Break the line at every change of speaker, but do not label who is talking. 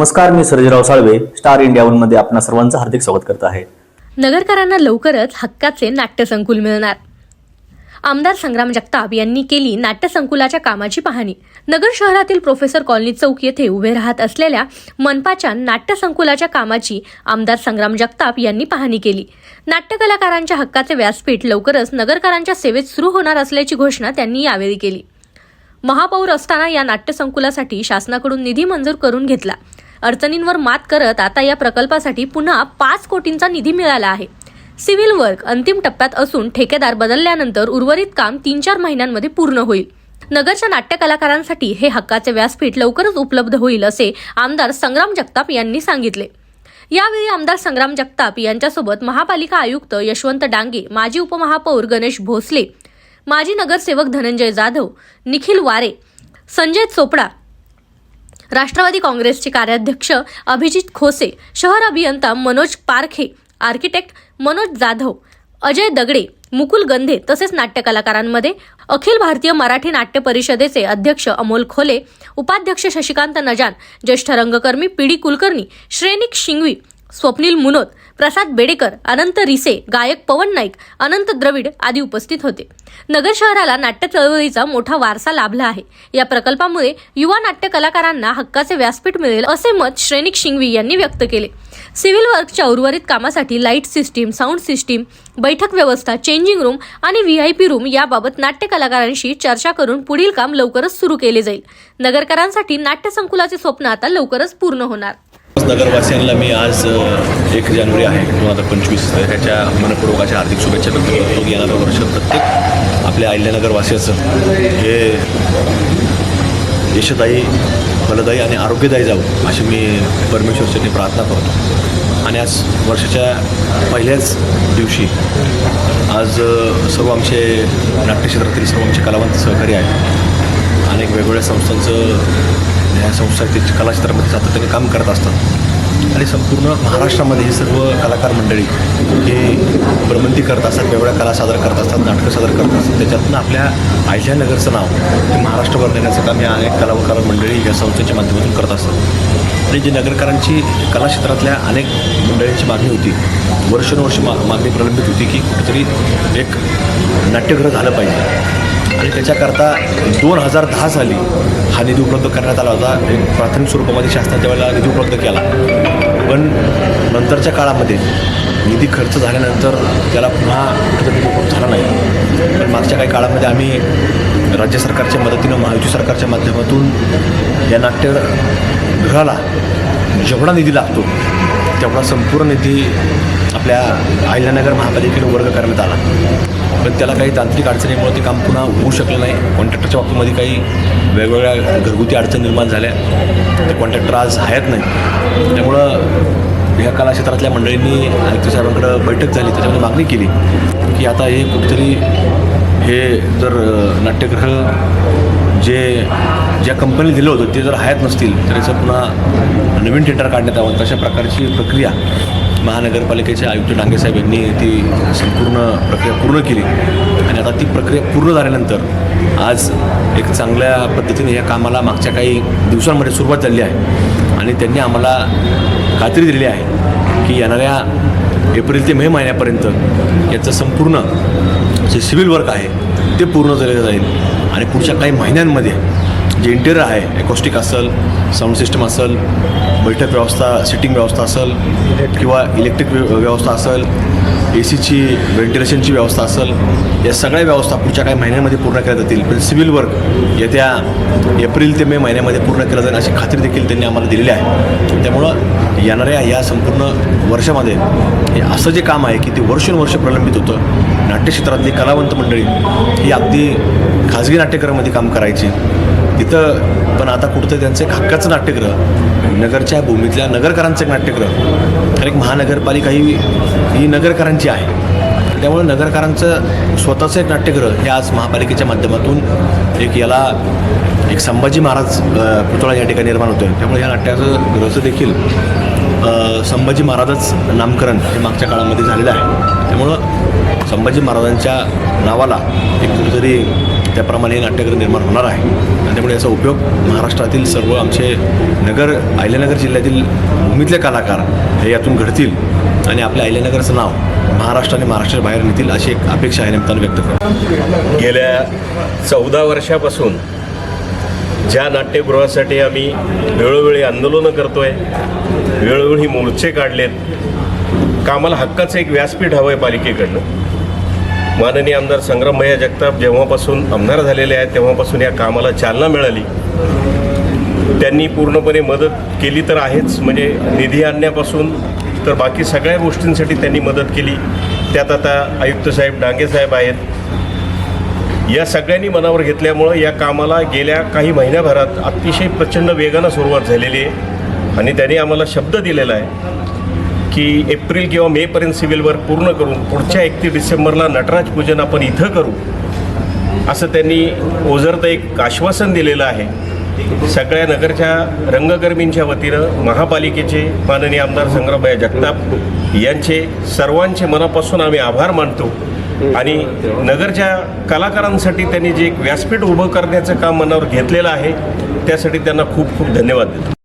नमस्कार मी Sarjerao Salve star India वनमध्ये आपणा सर्वांचं हार्दिक स्वागत करत आहे.
नगरकरांना लवकरच हक्काचे नाट्यसंकुल मिळणार. आमदार संग्राम जगताप यांनी केली नाट्यसंकुलाच्या कामाची पाहणी. नगर शहरातील प्रोफेसर कॉलनी चौक येथे उभे राहत असलेल्या मनपाच्या नाट्यसंकुलाच्या कामाची आमदार संग्राम जगताप यांनी पाहणी केली. नाट्यकलाकारांच्या हक्काचे व्यासपीठ लवकरच नगरकरांच्या सेवेत सुरू होणार असल्याची घोषणा त्यांनी यावेळी केली. महापौर असताना या नाट्यसंकुलासाठी शासनाकडून निधी मंजूर करून घेतला. अडचणींवर मात करत आता या प्रकल्पासाठी पुन्हा पाच कोटींचा निधी मिळाला आहे. सिव्हिल वर्क अंतिम टप्प्यात असून ठेकेदार बदलल्यानंतर उर्वरित काम तीन चार महिन्यांमध्ये पूर्ण होईल. नगरच्या नाट्य कलाकारांसाठी हे हक्काचे व्यासपीठ लवकरच उपलब्ध होईल असे आमदार संग्राम जगताप यांनी सांगितले. यावेळी आमदार संग्राम जगताप यांच्यासोबत महापालिका आयुक्त यशवंत डांगे माजी उपमहापौर गणेश भोसले माजी नगरसेवक धनंजय जाधव निखिल वारे संजय चोपडा राष्ट्रवादी काँग्रेसचे कार्याध्यक्ष अभिजित खोसे शहर अभियंता मनोज पारखे आर्किटेक्ट मनोज जाधव अजय दगडे मुकुल गंधे तसेच नाट्यकलाकारांमध्ये अखिल भारतीय मराठी नाट्य परिषदेचे अध्यक्ष अमोल खोले उपाध्यक्ष शशिकांत नजान ज्येष्ठ रंगकर्मी पी डी कुलकर्णी श्रेनिक शिंगवी स्वप्नील मुनोत प्रसाद बेडेकर अनंत रिसे गायक पवन नाईक अनंत द्रविड आदी उपस्थित होते. नगर शहराला नाट्य चळवळीचा मोठा वारसा लाभला आहे. या प्रकल्पामुळे युवा नाट्य कलाकारांना हक्काचे व्यासपीठ मिळेल असे मत श्रेणिक शिंगवी यांनी व्यक्त केले. सिव्हिल वर्कच्या उर्वरित कामासाठी लाइट सिस्टीम साऊंड सिस्टीम बैठक व्यवस्था चेंजिंग रूम आणि व्ही आय पी रूम याबाबत नाट्य कलाकारांशी चर्चा करून पुढील काम लवकरच सुरू केले जाईल. नगरकरांसाठी नाट्य संकुलाचे स्वप्न आता लवकरच पूर्ण होणार.
नगरवासियांना मी आज एक जानेवारी आहे. दोन हजार पंचवीस ह्याच्या मनपूर्वकाच्या हार्दिक शुभेच्छा व्यक्त करतो. की येणारं वर्ष प्रत्येक आपल्या अहिल्यानगरवासियाचं हे यशदायी फलदायी आणि आरोग्यदायी जावं अशी मी परमेश्वरसाठी प्रार्थना करतो. आणि आज वर्षाच्या पहिल्याच दिवशी आज सर्व आमचे नाट्यक्षेत्रातील सर्व आमचे कलावंत सहकारी आहेत. अनेक वेगवेगळ्या संस्थांचं ह्या संस्था ते कलाक्षेत्रामध्ये सातत्याने काम करत असतात. आणि संपूर्ण महाराष्ट्रामध्ये हे सर्व कलाकार मंडळी हे भ्रमंती करत असतात वेगवेगळ्या कला सादर करत असतात नाटकं सादर करत असतात. त्याच्यातनं आपल्या अहिल्यानगरचं नाव हे महाराष्ट्रभर देण्याचं काम या अनेक कलाकार मंडळी या संस्थेच्या माध्यमातून करत असतात. आणि जी नगरकरांची कला क्षेत्रातल्या अनेक मंडळींची मागणी होती वर्षानुवर्ष मा मागणी प्रलंबित होती की कुठेतरी एक नाट्यगृह झालं पाहिजे. आणि त्याच्याकरता दोन हजार दहा साली हा निधी उपलब्ध करण्यात आला होता. एक प्राथमिक स्वरूपामध्ये शासनाच्या वेळेला निधी उपलब्ध केला. पण नंतरच्या काळामध्ये निधी खर्च झाल्यानंतर त्याला पुन्हा कुठेतरी निधी उपलब्ध झाला नाही. पण मागच्या काही काळामध्ये आम्ही राज्य सरकारच्या मदतीनं महायुती सरकारच्या माध्यमातून या नाट्यगृहाला जेवढा निधी लागतो तेवढा संपूर्ण निधी आपल्या अहिल्यानगर महापालिकेने वर्ग करण्यात आला. पण त्याला काही तांत्रिक अडचणीमुळे ते काम पुन्हा होऊ शकलं नाही. कॉन्ट्रॅक्टरच्या बाबतीमध्ये काही वेगवेगळ्या घरगुती अडचणी निर्माण झाल्या. ते कॉन्ट्रॅक्टर आज आहेत नाही. त्यामुळं ह्या कला क्षेत्रातल्या मंडळींनी आयुक्त साहेबांकडं बैठक झाली. त्याच्यामध्ये मागणी केली की आता हे कुठेतरी हे जर नाट्यगृह जे ज्या कंपनी दिलं होतं ते जर हयात नसतील तर याचं पुन्हा नवीन टेंडर काढण्यात यावं. तशा प्रकारची प्रक्रिया महानगरपालिकेचे आयुक्त डांगेसाहेब यांनी ती संपूर्ण प्रक्रिया पूर्ण केली. आणि आता ती प्रक्रिया पूर्ण झाल्यानंतर आज एक चांगल्या पद्धतीने या कामाला मागच्या काही दिवसांमध्ये सुरुवात झाली आहे. आणि त्यांनी आम्हाला खात्री दिलेली आहे की येणाऱ्या एप्रिल ते मे महिन्यापर्यंत याचं संपूर्ण जे सिव्हिल वर्क आहे ते पूर्ण झालेलं जाईल. आणि पुढच्या काही महिन्यांमध्ये जे इंटेरियर आहे एकॉस्टिक असेल साऊंड सिस्टम असेल बैठक व्यवस्था सिटिंग व्यवस्था असेल किंवा इलेक्ट्रिक व्य- व्यवस्था असेल ए सीची व्हेंटिलेशनची व्यवस्था असेल या सगळ्या व्यवस्था पुढच्या काही महिन्यांमध्ये पूर्ण केल्या जातील. पण सिव्हिल वर्क येत्या एप्रिल ते मे महिन्यामध्ये पूर्ण केलं जाईल अशी खात्री देखील त्यांनी आम्हाला दिलेली आहे. त्यामुळं येणाऱ्या या संपूर्ण वर्षामध्ये हे असं जे काम आहे की ते वर्षानुवर्ष प्रलंबित होतं. नाट्यक्षेत्रातली कलावंत मंडळी ही अगदी खाजगी नाट्यक्रमामध्ये काम करायची. तिथं पण आता कुठंतरी त्यांचं एक हक्काचं नाट्यगृह नगरच्या भूमीतल्या नगरकरांचं एक नाट्यगृह कारण एक महानगरपालिका ही ही नगरकरांची आहे. त्यामुळे नगरकरांचं स्वतःचं एक नाट्यगृह हे आज महापालिकेच्या माध्यमातून एक याला एक संभाजी महाराज पुतळा या ठिकाणी निर्माण होतो आहे त्यामुळे या नाट्याचं ग्रहचं देखील संभाजी महाराजच नामकरण हे मागच्या काळामध्ये झालेलं आहे. त्यामुळं संभाजी महाराजांच्या नावाला एक कुठेतरी त्याप्रमाणे नाट्यग्रह निर्माण होणार आहे. आणि त्यामुळे याचा उपयोग महाराष्ट्रातील सर्व आमचे नगर अहिल्यानगर जिल्ह्यातील भूमीतले कलाकार हे यातून घडतील. आणि आपल्या अहिल्यानगरचं नाव महाराष्ट्र आणि महाराष्ट्राच्या बाहेर नेतील अशी एक अपेक्षा आहे निमित्तानं व्यक्त करतो.
गेल्या चौदा वर्षापासून ज्या नाट्यगृहासाठी आम्ही वेळोवेळी आंदोलनं करतो आहे वेळोवेळी मोर्चे काढलेत कामाला हक्काचं एक व्यासपीठ हवं आहे पालिकेकडनं. माननीय आमदार संग्रामभैया जगताप जेव्हापासून आमदार झालेले आहेत तेव्हापासून या कामाला चालना मिळाली. त्यांनी पूर्णपणे मदत केली तर आहेच म्हणजे निधी आणण्यापासून तर बाकी सगळ्या गोष्टींसाठी त्यांनी मदत केली. त्यात आता आयुक्त साहेब डांगे साहेब आहेत. या सगळ्यांनी मनावर घेतल्यामुळं या कामाला गेल्या काही महिन्याभरात अतिशय प्रचंड वेगानं सुरुवात झालेली आहे आणि त्यांनी आम्हाला शब्द दिलेला आहे. की एप्रिल किंवा मेपर्यंत सिव्हिल वर्क पूर्ण करून पुढच्या एकतीस डिसेंबरला नटराज पूजन आपण इथं करू असं त्यांनी ओझरतं एक आश्वासन दिलेलं आहे. सगळ्या नगरच्या रंगकर्मींच्या वतीनं महापालिकेचे माननीय आमदार संग्रामबाई जगताप यांचे सर्वांचे मनापासून आम्ही आभार मानतो आणि नगरच्या कलाकारांसाठी त्यांनी जे एक व्यासपीठ उभं करण्याचं काम मनावर घेतलेलं आहे त्यासाठी त्यांना खूप खूप धन्यवाद देतो.